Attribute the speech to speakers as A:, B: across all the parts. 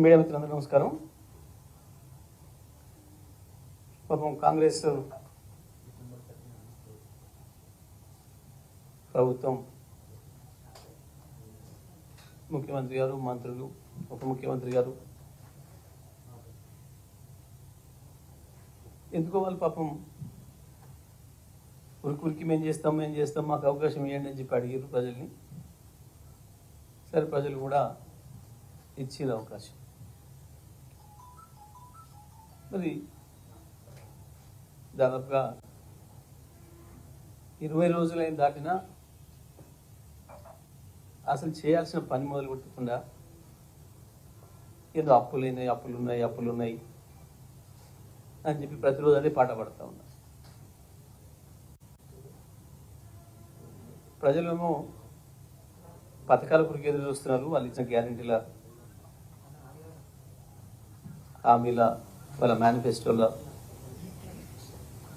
A: Media మిత్రులందరూ నమస్కారం. పాపం కాంగ్రెస్ ప్రభుత్వం ముఖ్యమంత్రి గారు మంత్రులు ఉప ముఖ్యమంత్రి గారు. ఎందుకో వాళ్ళు పాపం ఉరికి ఉరికి మేము చేస్తాం మేము చేస్తాం మాకు అవకాశం ఇవ్వండి అని చెప్పి అడిగారు ప్రజల్ని. సరే ప్రజలు కూడా ఇచ్చేది అవకాశం. మరి దాదాపుగా ఇరవై రోజులైన దాటినా అసలు చేయాల్సిన పని మొదలు పెట్టకుండా ఏదో అప్పులు అయినాయి అప్పులు ఉన్నాయి అప్పులు ఉన్నాయి అని చెప్పి ప్రతిరోజు అదే పాట పడతా ఉన్నా. ప్రజలేమో పథకాల కొరకు ఎదురు చూస్తున్నారు వాళ్ళు ఇచ్చిన గ్యారంటీల హామీల వాళ్ళ మేనిఫెస్టోలో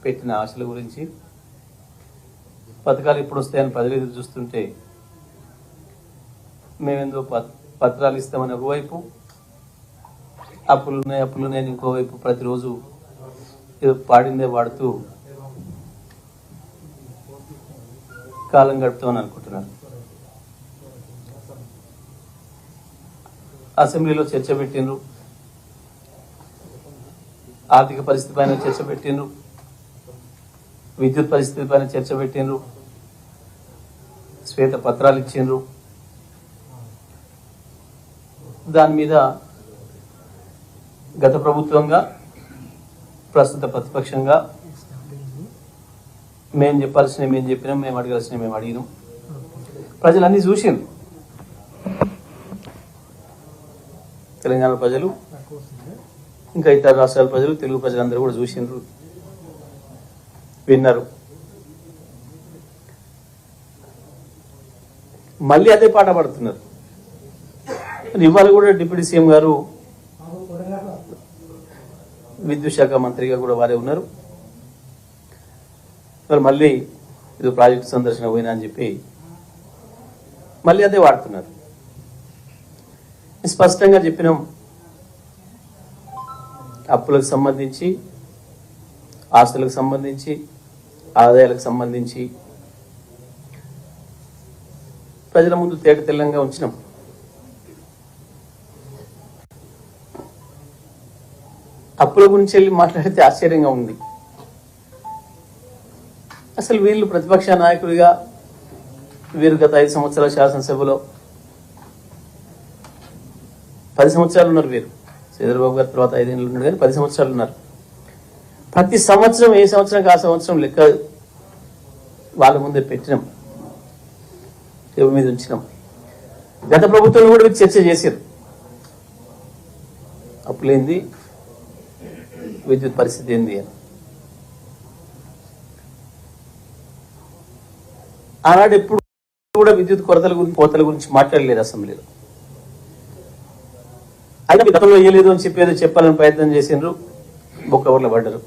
A: పెట్టిన ఆశల గురించి. పథకాలు ఎప్పుడు వస్తాయని ప్రజలు ఎదురు చూస్తుంటే మేమేందో ప- పత్రాలు ఇస్తామని ఒకవైపు అప్పులు ఉన్నాయి అప్పులు ఇంకోవైపు ప్రతిరోజు ఏదో పాడిందే వాడుతూ కాలం గడుపుతామని అనుకుంటున్నాను అసెంబ్లీలో చర్చ పెట్టిండ్రు. ఆర్థిక పరిస్థితి పైన చర్చ పెట్టిండ్రు. విద్యుత్ పరిస్థితి పైన చర్చ పెట్టిండ్రు. శ్వేత పత్రాలు ఇచ్చిండ్రు. దాని మీద గత ప్రభుత్వంగా ప్రస్తుత ప్రతిపక్షంగా మేము చెప్పాల్సినవి మేము చెప్పినాం మేము అడగాల్సినవి మేము అడిగినాం. ప్రజలన్నీ చూసిండ్రు. తెలంగాణ ప్రజలు ఇంకా ఇతర రాష్ట్రాల ప్రజలు తెలుగు ప్రజలందరూ కూడా చూసిండ్రు. విన్నారు. మళ్ళీ అదే పాట పాడుతున్నారు. ఇవాళ కూడా డిప్యూటీ సీఎం గారు విద్యుత్ శాఖ మంత్రిగా కూడా వారే ఉన్నారు. మరి మళ్ళీ ఇది ప్రాజెక్టు సందర్శన పోయినా అని చెప్పి మళ్ళీ అదే వాడుతున్నారు. స్పష్టంగా చెప్పినాం. అప్పులకు సంబంధించి ఆస్తులకు సంబంధించి ఆదాయాలకు సంబంధించి ప్రజల ముందు తేట తెల్లంగా ఉంచినాం. అప్పుల గురించి వెళ్ళి మాట్లాడితే ఆశ్చర్యంగా ఉంది. అసలు వీళ్ళు ప్రతిపక్ష నాయకుడిగా వీరు గత ఐదు సంవత్సరాల శాసనసభలో పది సంవత్సరాలు ఉన్నారు వీరు. చంద్రబాబు గారి తర్వాత ఐదేళ్ళు ఉన్నారు కానీ పది సంవత్సరాలు ఉన్నారు. ప్రతి సంవత్సరం ఏ సంవత్సరం ఆ సంవత్సరం లెక్క వాళ్ళ ముందే పెట్టినాం. టేబుల్ మీద ఉంచినాం. గత ప్రభుత్వంలో కూడా చర్చ చేశారు. అప్పులేంది విద్యుత్ పరిస్థితి ఏంది అని. ఆనాడు ఎప్పుడు కూడా విద్యుత్ కొరతల గురించి కోతల గురించి మాట్లాడలేదు అసెంబ్లీలో. అయినా మీ గతంలో వేయలేదు అని చెప్పి ఏదో చెప్పాలని ప్రయత్నం చేసిండ్రు. బొక్క ఊర్లో పడ్డారు.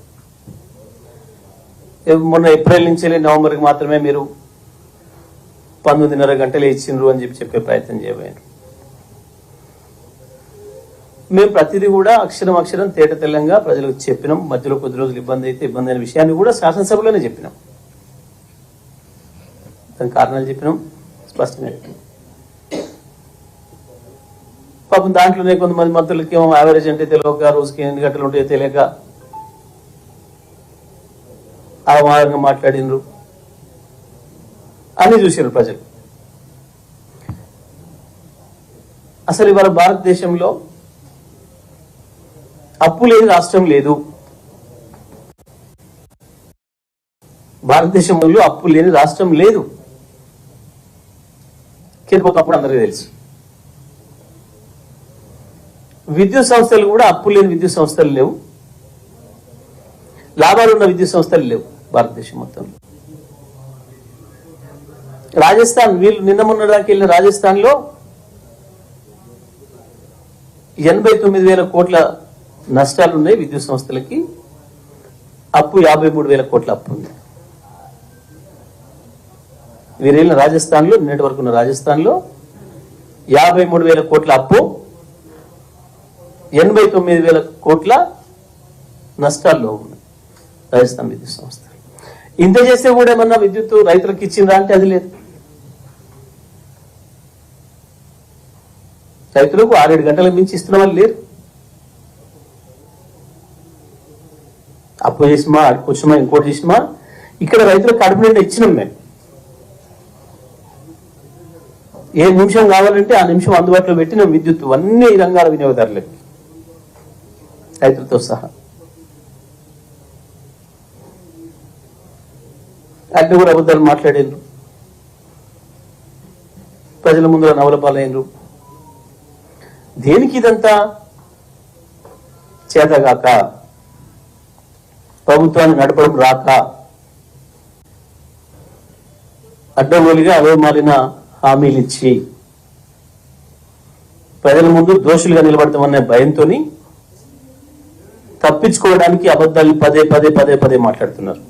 A: మొన్న ఏప్రిల్ నుంచి వెళ్ళి నవంబర్కి మాత్రమే మీరు పంతొమ్మిదిన్నర గంటలు ఇచ్చిండ్రు అని చెప్పి చెప్పే ప్రయత్నం చేయబోయారు మేము ప్రతిదీ కూడా అక్షరం అక్షరం తేట తెల్లంగా ప్రజలకు చెప్పినాం. మధ్యలో కొద్ది రోజులు ఇబ్బంది అయితే ఇబ్బంది అయిన విషయాన్ని కూడా శాసనసభలోనే చెప్పినాం. దాని కారణాలు చెప్పినాం. స్పష్టంగా చెప్పినాం. పాపం దాంట్లోనే కొంతమంది మంత్రులకి ఏమో యావరేజ్ అంటే తెలియక రోజుకి ఎన్ని గంటలు ఉంటాయో తెలియక అవమానంగా మాట్లాడినరు. అని చూసారు ప్రజలు. అసలు ఇవాళ భారతదేశంలో అప్పు లేని రాష్ట్రం లేదు. భారతదేశంలో అప్పు లేని రాష్ట్రం లేదు. కేంద్రపోతప్పుడు అందరికీ తెలుసు. విద్యుత్ సంస్థలు కూడా అప్పు లేని విద్యుత్ సంస్థలు లేవు. లాభాలు ఉన్న విద్యుత్ సంస్థలు లేవు భారతదేశం మొత్తంలో. రాజస్థాన్ వీళ్ళు నిన్న మొన్న దాకా వెళ్ళిన రాజస్థాన్లో ఎనభై తొమ్మిది వేల కోట్ల నష్టాలు ఉన్నాయి విద్యుత్ సంస్థలకి. అప్పు యాభై మూడు వేల కోట్ల అప్పు ఉంది. వీరు వెళ్ళిన రాజస్థాన్లో నిన్నటి వరకు ఉన్న రాజస్థాన్లో యాభై మూడు వేల కోట్ల అప్పు ఎనభై తొమ్మిది వేల కోట్ల నష్టాల్లో ఉన్నాయి రాజస్థాన్ విద్యుత్ సంస్థ. ఇంత చేస్తే కూడా ఏమన్నా విద్యుత్ రైతులకు ఇచ్చిందా అంటే అది లేదు. రైతులకు ఆరేడు గంటలకు మించి ఇస్తున్న వాళ్ళు లేరు. అప్పు చేసిమా అడుపు ఇంకోటి చేసిమా? ఇక్కడ రైతులకు కడుపు నిండా ఇచ్చినాం మేము. ఏ నిమిషం కావాలంటే ఆ నిమిషం అందుబాటులో పెట్టిన విద్యుత్ అన్ని రంగాల వినియోగదారులకి. రైతులతో సహా. అన్ని కూడా అబద్ధాలు మాట్లాడారు ప్రజల ముందర నవలపాలైనరు దేనికి ఇదంతా చేతగాక ప్రభుత్వాన్ని నడపడం రాక? అడ్డగోలుగా అవే మారిన హామీలు ఇచ్చి ప్రజల ముందు దోషులుగా నిలబడతామనే భయంతోని తప్పించుకోవడానికి అబద్ధాలు పదే పదే పదే పదే మాట్లాడుతున్నారు.